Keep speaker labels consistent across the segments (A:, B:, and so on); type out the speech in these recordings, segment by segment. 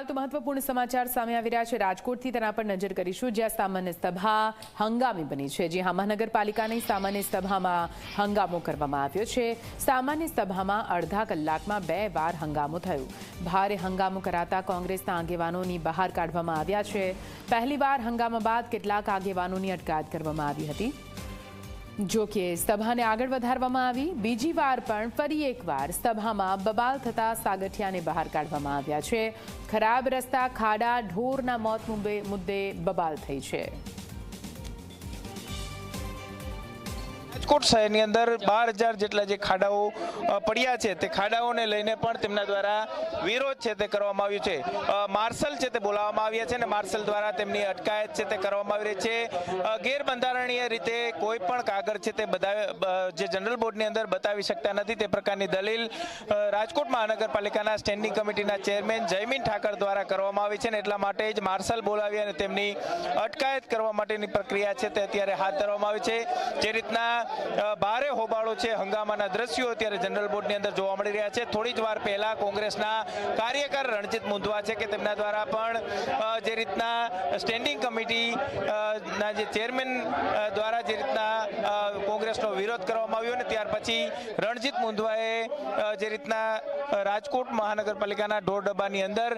A: હાલ તો મહત્વપૂર્ણ સમાચાર સામે આવી રહ્યા છે. રાજકોટથી તેના પર નજર કરીશું, જ્યાં સામાન્ય સભા હંગામી બની છે. જી હા, મહાનગરપાલિકાની સામાન્ય સભામાં હંગામો કરવામાં આવ્યો છે. સામાન્ય સભામાં અડધા કલાકમાં બે વાર હંગામો થયો. ભારે હંગામો કરાતા કોંગ્રેસના આગેવાનોની બહાર કાઢવામાં આવ્યા છે. પહેલીવાર હંગામા બાદ કેટલાક આગેવાનોની અટકાયત કરવામાં આવી હતી. જો કે સભાને આગળ વધારવામાં આવી, બીજી વાર પણ ફરી એકવાર સભામાં બબાલ થતા સાગઠિયાને બહાર કાઢવામાં આવ્યા છે. ખરાબ રસ્તા, ખાડા, ઢોરના મોત મુદ્દે બબાલ થઈ છે.
B: રાજકોટ શહેરની અંદર બાર હજાર જેટલા જે ખાડાઓ પડ્યા છે, તે ખાડાઓને લઈને પણ તેમના દ્વારા વિરોધ છે તે કરવામાં આવ્યો છે. માર્શલ છે તે બોલાવવામાં આવ્યા છે અને માર્શલ દ્વારા તેમની અટકાયત છે તે કરવામાં આવી રહી છે. ગેરબંધારણીય રીતે કોઈ પણ કાગળ છે તે બધા જે જનરલ બોર્ડની અંદર બતાવી શકતા નથી તે પ્રકારની દલીલ રાજકોટ મહાનગરપાલિકાના સ્ટેન્ડિંગ કમિટીના ચેરમેન જયમીન ઠાકર દ્વારા કરવામાં આવી છે ને એટલા માટે જ માર્શલ બોલાવી અને તેમની અટકાયત કરવા માટેની પ્રક્રિયા છે તે અત્યારે હાથ ધરવામાં આવી છે. જે રીતના ભારે હોબાળો છે હંગામાના દ્રશ્યો અત્યારે જનરલ બોર્ડની અંદર જોવા મળી રહ્યા છે. થોડી જ વાર પહેલા કોંગ્રેસના કાર્યકર રણજીત મુંધવા છે કે તેમના દ્વારા પણ જે રીતના સ્ટેન્ડિંગ કમિટી ના જે ચેરમેન દ્વારા જે રીતના કોંગ્રેસનો વિરોધ કરવામાં આવ્યો ને ત્યાર પછી રણજીત મુંધવાએ જે રીતના રાજકોટ મહાનગરપાલિકાના ઢોર ડબ્બાની અંદર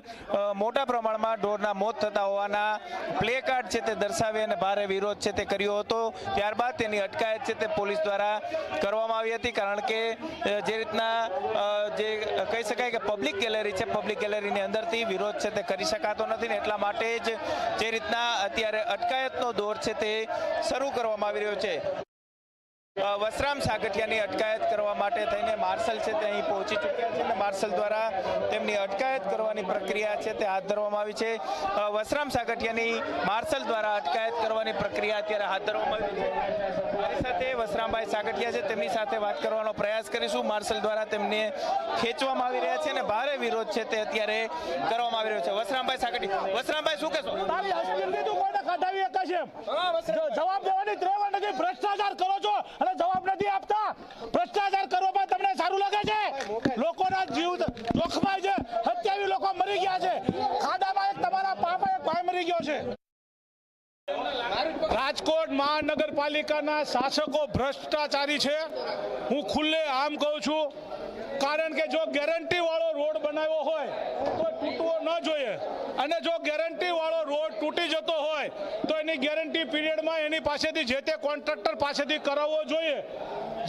B: મોટા પ્રમાણમાં ઢોરના મોત થતા હોવાના પ્લે કાર્ડ છે તે દર્શાવી અને ભારે વિરોધ છે તે કર્યો હતો. ત્યારબાદ તેની અટકાયત છે તે પોલીસ દ્વારા કરવામાં આવી હતી, કારણ કે જે રીતના જે, કહી શકાય કે પબ્લિક ગેલેરી છે પબ્લિક ગેલેરીની અંદરથી વિરોધ છે તે કરી શકાતો નથી ને એટલા માટે જ જે રીતના અત્યારે અટકાયતનો દોર છે તે શરૂ કરવામાં આવી રહ્યો છે. વસરામ સાગઠિયાની અટકાયત કરવા માટે થઈને માર્શલ છે તે અહીં પહોંચી ચૂક્યા છે અને માર્શલ દ્વારા તેમની અટકાયત કરવાની પ્રક્રિયા છે તે હાથ ધરવામાં આવી છે. વસરામ સાગઠિયાની માર્શલ દ્વારા અટકાયત કરવાની પ્રક્રિયા અત્યારે હાથ ધરવામાં આવી છે. મારી સાથે વસરામભાઈ સાગઠિયા છે, તેમની સાથે વાત કરવાનો પ્રયાસ કરીશું. માર્શલ દ્વારા તેમને ખેંચવામાં આવી રહ્યા છે અને ભારે વિરોધ છે તે અત્યારે કરવામાં આવી રહ્યો છે. વસરામભાઈ સાગઠિયા, વસરામભાઈ શું કહેશો?
C: તારી હસ્તી તું કોઈને કાઢાવી શકે છે. જ- જવાબ દેવાની ત્રેવડ નથી. ભ્રષ્ટાચાર કરો છો અને જવાબ નથી આપતા. ભ્રષ્ટાચાર કરવામાં તમને સારું લાગે છે? લોકોના જીવ જોખમાય છે. સત્યાવી લોકો મરી ગયા છે. ખાડામાં એક તમારા પાપા એક ભાઈ મરી ગયો છે? રાજકોટ મહાનગરપાલિકાના શાસકો ભ્રષ્ટાચારી છે. હું ખુલ્લે આમ કહું છું કારણ કે જો ગેરંટી વાળો રોડ બનાવ્યો હોય, તો તૂટવો ન જોઈએ. અને જો ગેરંટી વાળો રોડ તૂટી જતો હોય, તો એની ગેરંટી પીરિયડમાં એની પાસેથી જે તે કોન્ટ્રાક્ટર પાસેથી કરાવવો જોઈએ.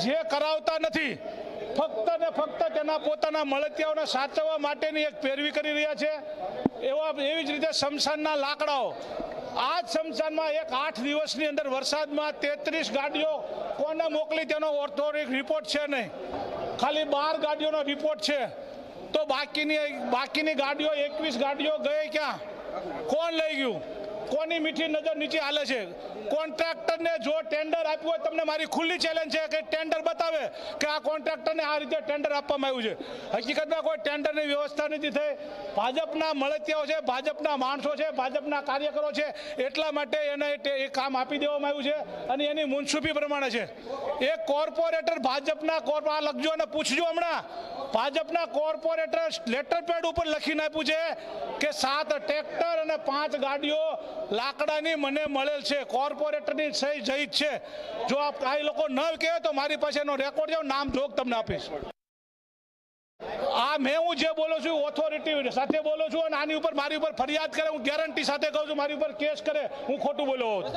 C: જે કરાવતા નથી, ફક્ત ને ફક્ત તેના પોતાના મળતિયાઓને સાચવવા માટેની એક પેરવી કરી રહ્યા છે. એવા એવી જ રીતે શમશાનના લાકડાઓ. આ જ શમશાનમાં એક આઠ દિવસની અંદર વરસાદમાં તેત્રીસ ગાડીઓ કોને મોકલી તેનો ઓર્થોરિક રિપોર્ટ છે નહીં? ખાલી બાર ગાડીઓનો રિપોર્ટ છે. તો બાકીની બાકીની ગાડીઓ, એકવીસ ગાડીઓ ગઈ ક્યાં? કોણ લઈ ગયું? કોની મીઠી નજર નીચે હાલે છે? કોન્ટ્રાક્ટરને જો ટેન્ડર આપ્યું હોય, તમને મારી ખુલ્લી ચેલેન્જ છે કે ટેન્ડર બતાવે કે આ કોન્ટ્રાક્ટરને આ રીતે ટેન્ડર આપવામાં આવ્યું છે. હકીકતમાં કોઈ ટેન્ડરની વ્યવસ્થા નથી થઈ. ભાજપના મળતિયાઓ છે, ભાજપના માણસો છે, ભાજપના કાર્યકરો છે, એટલા માટે એને એ કામ આપી દેવામાં આવ્યું છે અને એની મુનસુફી પ્રમાણે છે. એ કોર્પોરેટર ભાજપના કોર્પ, આ લખજો અને પૂછજો હમણાં. ભાજપના કોર્પોરેટર લેટર પેડ ઉપર લખીને આપ્યું છે કે સાત ટ્રેક્ટર અને પાંચ ગાડીઓ લાકડાની મને મળેલ છે, કોર્પોરેટરની સહી જઈ છે જો આપ આ લોકો ન કહે તો મારી પાસે એનો રેકોર્ડ છે નામ જોગ તમને આપીશ આ મેં હું જે બોલું છું ઓથોરિટી સાથે બોલું છું અને આની ઉપર મારી ઉપર ફરિયાદ કરે, હું ગેરંટી સાથે કહું છું, મારી ઉપર કેસ કરે, હું ખોટું બોલું છું.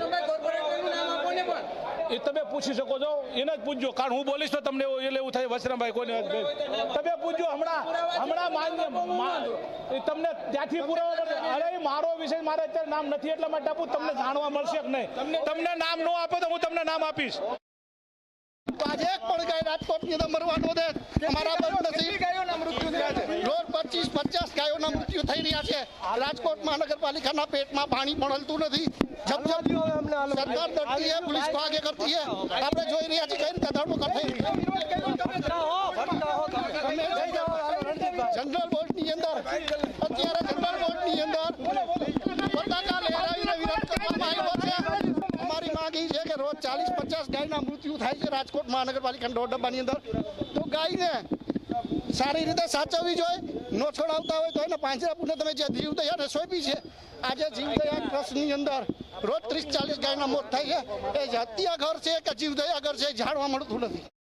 C: એ તમે પૂછી શકો છો. એને જ પૂછજો. કારણ હું બોલીશ તો તમને એટલે એવું થાય. વસરામભાઈ કોઈને તમે પૂછજો હમણાં. હમણાં માન્ય તમને ત્યાંથી પુરાવા પડશે અરે મારો વિષય મારે અત્યારે નામ નથી. એટલા માટે આપું તમને જાણવા મળશે કે નહીં. તમને નામ ન આપે તો હું તમને નામ આપીશ.
D: આજે એક પણ ગાય રાજકોટની અંદર મરવાનો દે. અમારા બંધ નથી રોજ પચીસ પચાસ ગાયોના મૃત્યુ થઈ રહ્યા છે. રાજકોટ મહાનગરપાલિકાના પેટમાં પાણી પણ હલતું નથી. જબ જબ સરકાર ડરતી હે પોલીસ કો આગે કરતી હે. આપણે જોઈ રહ્યા છે. કઈ ધર્મ કરતી જનરલ બોર્ડની અંદર. અત્યારે જનરલ બોર્ડની અંદર પતાકા લહેરાવીને વિરોધ કરવામાં આવ્યો છે. અમારી માંગ એ છે કે રોજ ચાલીસ પચાસ ગાયના મૃત્યુ થાય છે રાજકોટ મહાનગરપાલિકાના દોઢ ડબ્બાની અંદર. તો ગાયને સારી રીતે સાચવવી જોઈએ. નો છોડાવતા હોય તો એને પાંજરાપુરને તમે જે જીવદયાને સોંપી છે. આજે જીવદયા ટ્રસ્ટની અંદર રોજ ત્રીસ ચાલીસ ગાયના મોત થાય છે. એ હત્યા ઘર છે કે જીવદયા ઘર છે જાણવા મળતું નથી.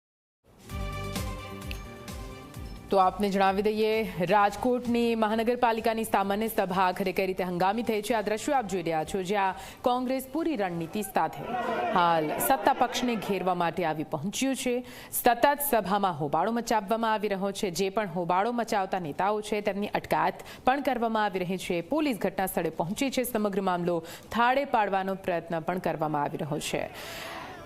A: તો આપને જણાવી દઈએ, રાજકોટની મહાનગરપાલિકાની સામાન્ય સભા આખરે રીતે હંગામી થઈ છે? આ દ્રશ્યો આપ જોઈ રહ્યા છો, જ્યાં કોંગ્રેસ પૂરી રણનીતિ સાથે હાલ સત્તા પક્ષને ઘેરવા માટે આવી પહોંચ્યું છે. સતત સભામાં હોબાળો મચાવવામાં આવી રહ્યો છે. જે પણ હોબાળો મચાવતા નેતાઓ છે, તેમની અટકાયત પણ કરવામાં આવી રહી છે. પોલીસ ઘટના સ્થળે પહોંચી છે. સમગ્ર મામલો થાળે પાડવાનો પ્રયત્ન પણ કરવામાં આવી રહ્યો છે.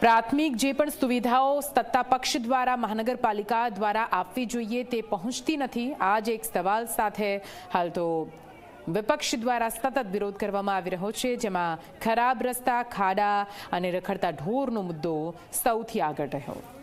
A: પ્રાથમિક જે પણ સુવિધાઓ સત્તા પક્ષ દ્વારા, મહાનગરપાલિકા દ્વારા આપવી જોઈએ તે પહોંચતી નથી. આ જ એક સવાલ સાથે હાલ તો વિપક્ષ દ્વારા સતત વિરોધ કરવામાં આવી રહ્યો છે, જેમાં ખરાબ રસ્તા, ખાડા અને રખડતા ઢોરનો મુદ્દો સૌથી આગળ રહ્યો.